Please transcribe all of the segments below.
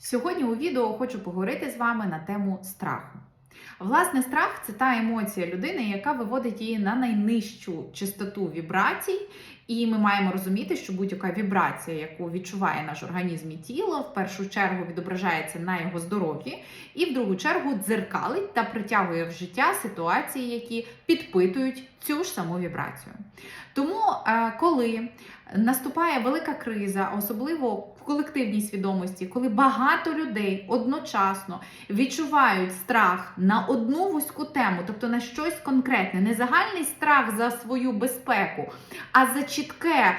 Сьогодні у відео хочу поговорити з вами на тему страху. Власне, страх це та емоція людини, яка виводить її на найнижчу частоту вібрацій, і ми маємо розуміти, що будь-яка вібрація, яку відчуває наш організм і тіло, в першу чергу відображається на його здоров'ї, і в другу чергу дзеркалить та притягує в життя ситуації, які підпитують цю ж саму вібрацію. Тому, е, коли наступає велика криза, особливо в колективній свідомості, коли багато людей одночасно відчувають страх на одну вузьку тему, тобто на щось конкретне, не загальний страх за свою безпеку, а за чітке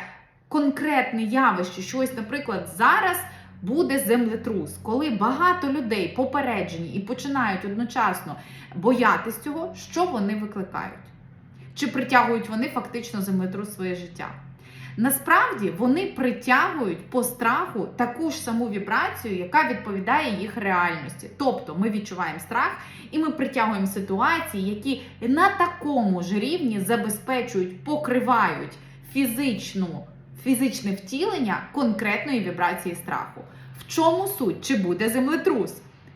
конкретне явище, щось, наприклад, зараз. Буде землетрус, коли багато людей попереджені і починають одночасно боятись цього, що вони викликають? Чи притягують вони фактично землетрус в своє життя? Насправді вони притягують по страху таку ж саму вібрацію, яка відповідає їх реальності. Тобто ми відчуваємо страх і ми притягуємо ситуації, які на такому ж рівні забезпечують, покривають фізичну, фізичне втілення конкретної вібрації страху. В чому суть? Чи буде землетрус?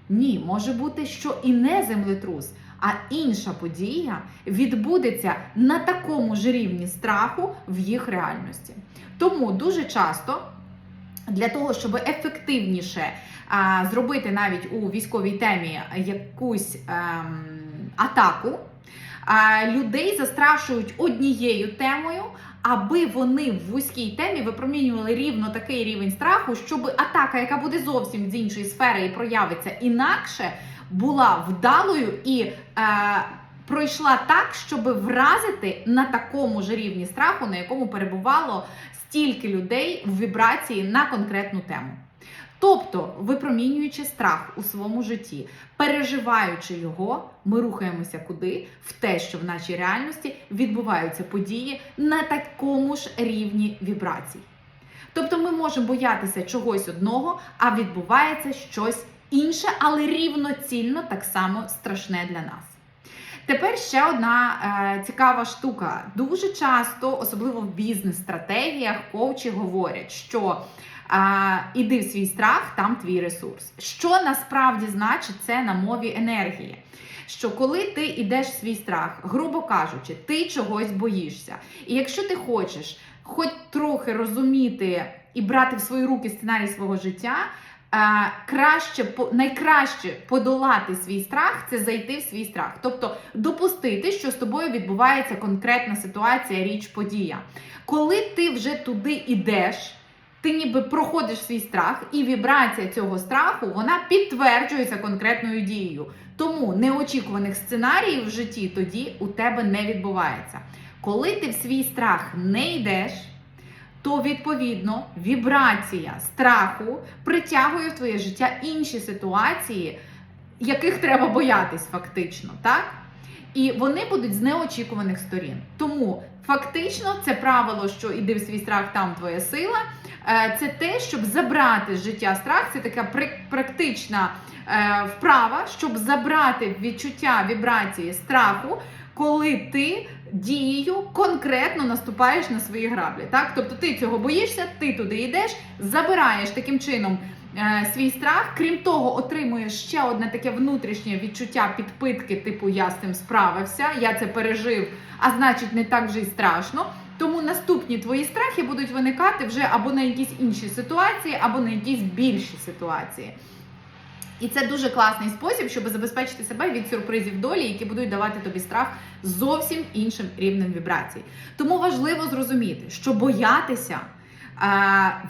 Ні, може бути, що і не землетрус. А інша подія відбудеться на такому ж рівні страху в їх реальності. Тому дуже часто для того, щоб ефективніше а, зробити навіть у військовій темі якусь а, атаку, а, людей застрашують однією темою. Аби вони в вузькій темі випромінювали рівно такий рівень страху, щоб атака, яка буде зовсім з іншої сфери і проявиться інакше, була вдалою і е, пройшла так, щоб вразити на такому ж рівні страху, на якому перебувало стільки людей в вібрації на конкретну тему. Тобто, випромінюючи страх у своєму житті, переживаючи його, ми рухаємося куди? В те, що в нашій реальності відбуваються події на такому ж рівні вібрацій. Тобто ми можемо боятися чогось одного, а відбувається щось інше, але рівноцільно так само страшне для нас. Тепер ще одна е, цікава штука. Дуже часто, особливо в бізнес-стратегіях, коучі говорять, що е, іди в свій страх, там твій ресурс. Що насправді значить це на мові енергії? Що коли ти йдеш в свій страх, грубо кажучи, ти чогось боїшся. І якщо ти хочеш хоч трохи розуміти і брати в свої руки сценарій свого життя, краще по- найкраще подолати свій страх це зайти в свій страх, тобто допустити, що з тобою відбувається конкретна ситуація, річ, подія. Коли ти вже туди йдеш. Ти ніби проходиш свій страх, і вібрація цього страху вона підтверджується конкретною дією. Тому неочікуваних сценаріїв в житті тоді у тебе не відбувається. Коли ти в свій страх не йдеш, то відповідно вібрація страху притягує в твоє життя інші ситуації, яких треба боятись фактично, так? І вони будуть з неочікуваних сторін. Тому фактично це правило, що іди в свій страх, там твоя сила. е, Це те, щоб забрати з життя страх, це така практична е, вправа, щоб забрати відчуття вібрації страху, коли ти дією конкретно наступаєш на свої граблі. Так? Тобто ти цього боїшся, ти туди йдеш, забираєш таким чином е, свій страх. Крім того, отримуєш ще одне таке внутрішнє відчуття підпитки, типу я з цим справився, я це пережив, а значить не так вже й страшно. Тому наступні твої страхи будуть виникати вже або на якісь інші ситуації, або на якісь більші ситуації. І це дуже класний спосіб, щоб забезпечити себе від сюрпризів долі, які будуть давати тобі страх зовсім іншим рівнем вібрацій. Тому важливо зрозуміти, що боятися е,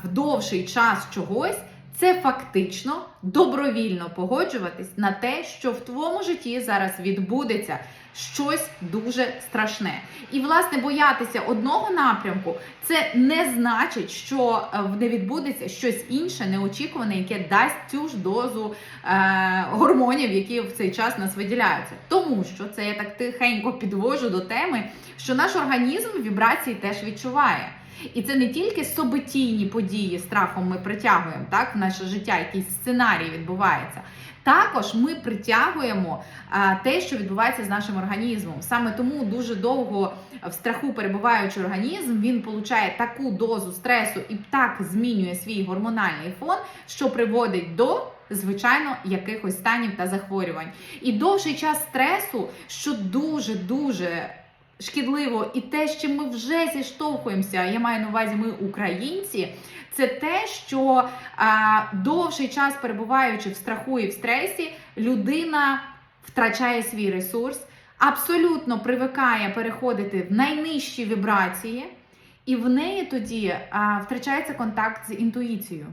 в довший час чогось це фактично добровільно погоджуватись на те, що в твоєму житті зараз відбудеться щось дуже страшне. І, власне, боятися одного напрямку це не значить, що е, не відбудеться щось інше, неочікуване, яке дасть цю ж дозу е, гормонів, які в цей час нас виділяються. Тому що це я так тихенько підвожу до теми, що наш організм вібрації теж відчуває. І це не тільки событійні події страхом ми притягуємо так, в наше життя, якийсь сценарій відбувається. Також ми притягуємо а, те, що відбувається з нашим організмом. Саме тому дуже довго в страху перебуваючи організм, він получає таку дозу стресу і так змінює свій гормональний фон, що приводить до. Звичайно, якихось станів та захворювань. І довший час стресу, що дуже дуже шкідливо, і те, з чим ми вже зіштовхуємося, я маю на увазі, ми українці, це те, що а, довший час перебуваючи в страху і в стресі, людина втрачає свій ресурс, абсолютно привикає переходити в найнижчі вібрації, і в неї тоді а, втрачається контакт з інтуїцією.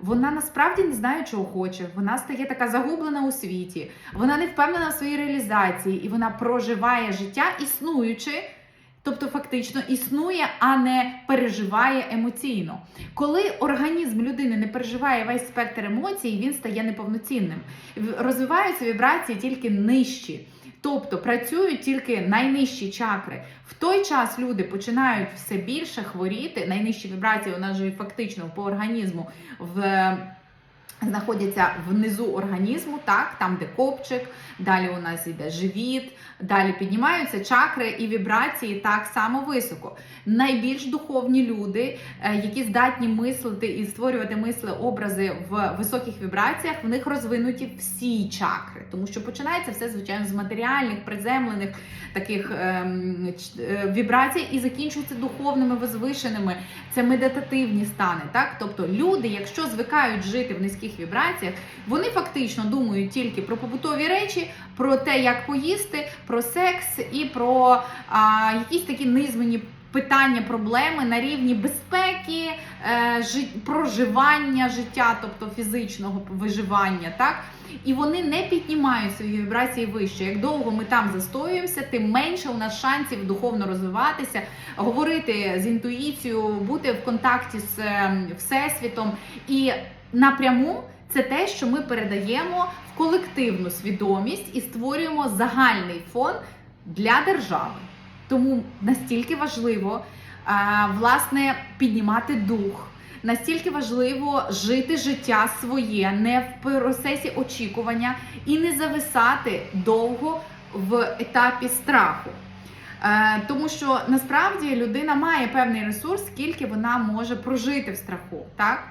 Вона насправді не знає, чого хоче. Вона стає така загублена у світі, вона не впевнена в своїй реалізації, і вона проживає життя, існуючи, тобто фактично існує, а не переживає емоційно. Коли організм людини не переживає весь спектр емоцій, він стає неповноцінним. Розвиваються вібрації тільки нижчі. Тобто працюють тільки найнижчі чакри. В той час люди починають все більше хворіти. Найнижчі вібрації у нас же фактично по організму в. Знаходяться внизу організму, так, там, де копчик, далі у нас йде живіт, далі піднімаються чакри і вібрації так само високо. Найбільш духовні люди, е, які здатні мислити і створювати мисли, образи в високих вібраціях, в них розвинуті всі чакри, тому що починається все звичайно з матеріальних, приземлених таких ем, е, вібрацій і закінчується духовними, возвишеними. Це медитативні стани. Так, тобто люди, якщо звикають жити в низьких вібраціях, вони фактично думають тільки про побутові речі, про те, як поїсти, про секс і про а, якісь такі низмені питання, проблеми на рівні безпеки, е, жи- проживання життя, тобто фізичного виживання, так. І вони не піднімають свої вібрації вище. Як довго ми там застоюємося, тим менше у нас шансів духовно розвиватися, говорити з інтуїцією, бути в контакті з ем, всесвітом. І напряму це те, що ми передаємо в колективну свідомість і створюємо загальний фон для держави. Тому настільки важливо а, власне піднімати дух. Настільки важливо жити життя своє, не в процесі очікування і не зависати довго в етапі страху. Е, тому що насправді людина має певний ресурс, скільки вона може прожити в страху. Так?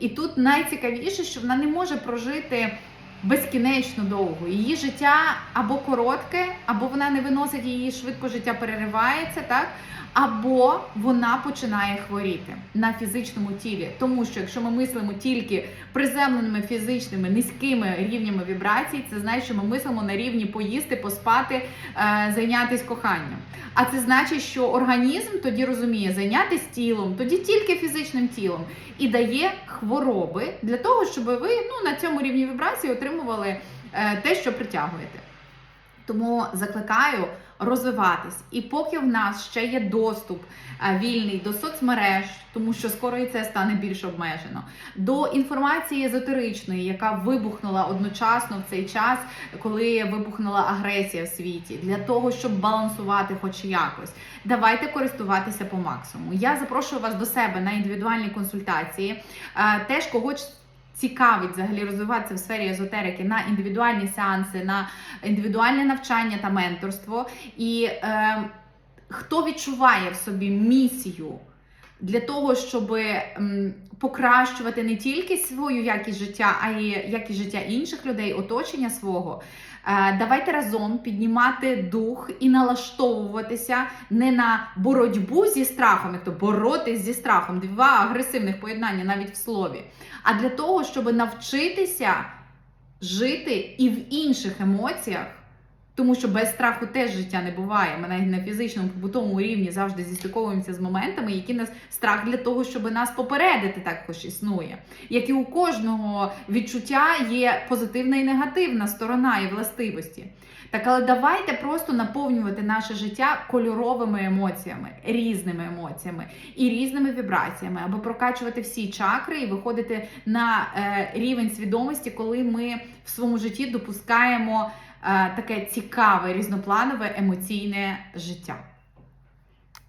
І тут найцікавіше, що вона не може прожити безкінечно довго. Її життя або коротке, або вона не виносить її швидко життя переривається, так? Або вона починає хворіти на фізичному тілі. Тому що якщо ми мислимо тільки приземленими фізичними низькими рівнями вібрацій, це значить, що ми мислимо на рівні поїсти, поспати, е, зайнятися коханням. А це значить, що організм тоді розуміє зайнятися тілом, тоді тільки фізичним тілом, і дає хвороби для того, щоб ви ну, на цьому рівні вібрації отримували е, те, що притягуєте. Тому закликаю розвиватись. І поки в нас ще є доступ е, вільний до соцмереж, тому що скоро і це стане більш обмежено, до інформації езотеричної, яка вибухнула одночасно в цей час, коли вибухнула агресія в світі, для того, щоб балансувати хоч якось. Давайте користуватися по максимуму. Я запрошую вас до себе на індивідуальні консультації. Е, Теж когось цікавить взагалі розвиватися в сфері езотерики на індивідуальні сеанси, на індивідуальне навчання та менторство. І е, хто відчуває в собі місію для того, щоб покращувати не тільки свою якість життя, а й якість життя інших людей, оточення свого. Е, Давайте разом піднімати дух і налаштовуватися не на боротьбу зі страхом, як то боротись зі страхом, два агресивних поєднання навіть в слові, а для того, щоб навчитися жити і в інших емоціях. Тому що без страху теж життя не буває. Ми навіть на фізичному побутовому рівні завжди зістиковуємося з моментами, які нас страх для того, щоб нас попередити, також існує. Як і у кожного відчуття є позитивна і негативна сторона і властивості. Так, але давайте просто наповнювати наше життя кольоровими емоціями, різними емоціями і різними вібраціями, аби прокачувати всі чакри і виходити на е, рівень свідомості, коли ми в своєму житті допускаємо таке цікаве, різнопланове емоційне життя.